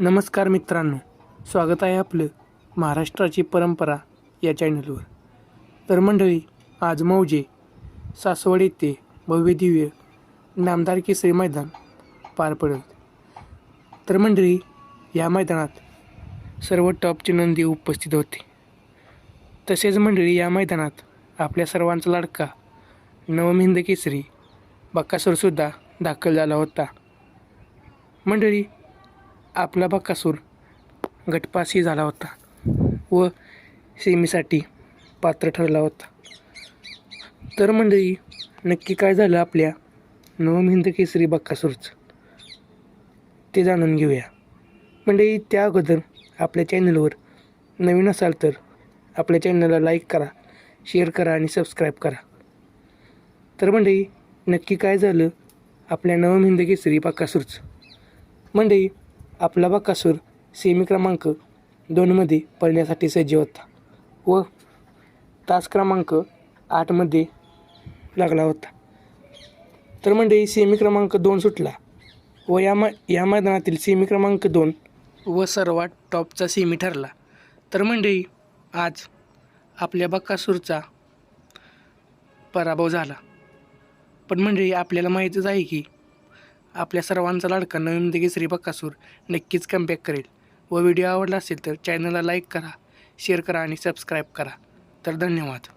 नमस्कार मित्रांनो स्वागत आहे आपलं महाराष्ट्राची परंपरा या चॅनलवर. तर मंडळी आज मौजे सासवड येथे भव्य दिव्य नामदार केसरी मैदान पार पडत तर मंडळी या मैदानात सर्व टॉपचे नंदी उपस्थित होते. तसेच मंडळी या मैदानात आपल्या सर्वांचा लाडका नवमिंद केसरी बक्कासूरसुद्धा दाखल झाला होता. मंडळी आपला बकासूर गटपासही झाला होता व सेमीसाठी पात्र ठरला होता. तर मंडळी नक्की काय झालं आपल्या नवमिंद केसरी बक्कासूरचं ते जाणून घेऊया. मंडळी त्या अगोदर आपल्या चॅनलवर नवीन असाल तर आपल्या चॅनलला लाईक करा शेअर करा आणि सबस्क्राईब करा. तर मंडळी नक्की काय झालं आपल्या नवमिंद केसरी बक्कासूरचं मंडळी आपला बकासूर सेमी क्रमांक दोनमध्ये पळण्यासाठी सज्ज होता व तास क्रमांक आठमध्ये लागला होता. तर मंडळी सेमी क्रमांक दोन सुटला व या म या मैदानातील सेमी क्रमांक दोन व सर्वात टॉपचा सेमी ठरला. तर मंडळी आज आपल्या बक्कासूरचा पराभव झाला. पण मंडळी आपल्याला माहीतच आहे की आपल्या सर्वांचा लाडका नवीन केसरी बक्कासूर नक्कीच कमबॅक करेल. व व्हिडिओ आवडला असेल तर चॅनलला लाईक करा शेअर करा आणि सबस्क्राईब करा. तर धन्यवाद.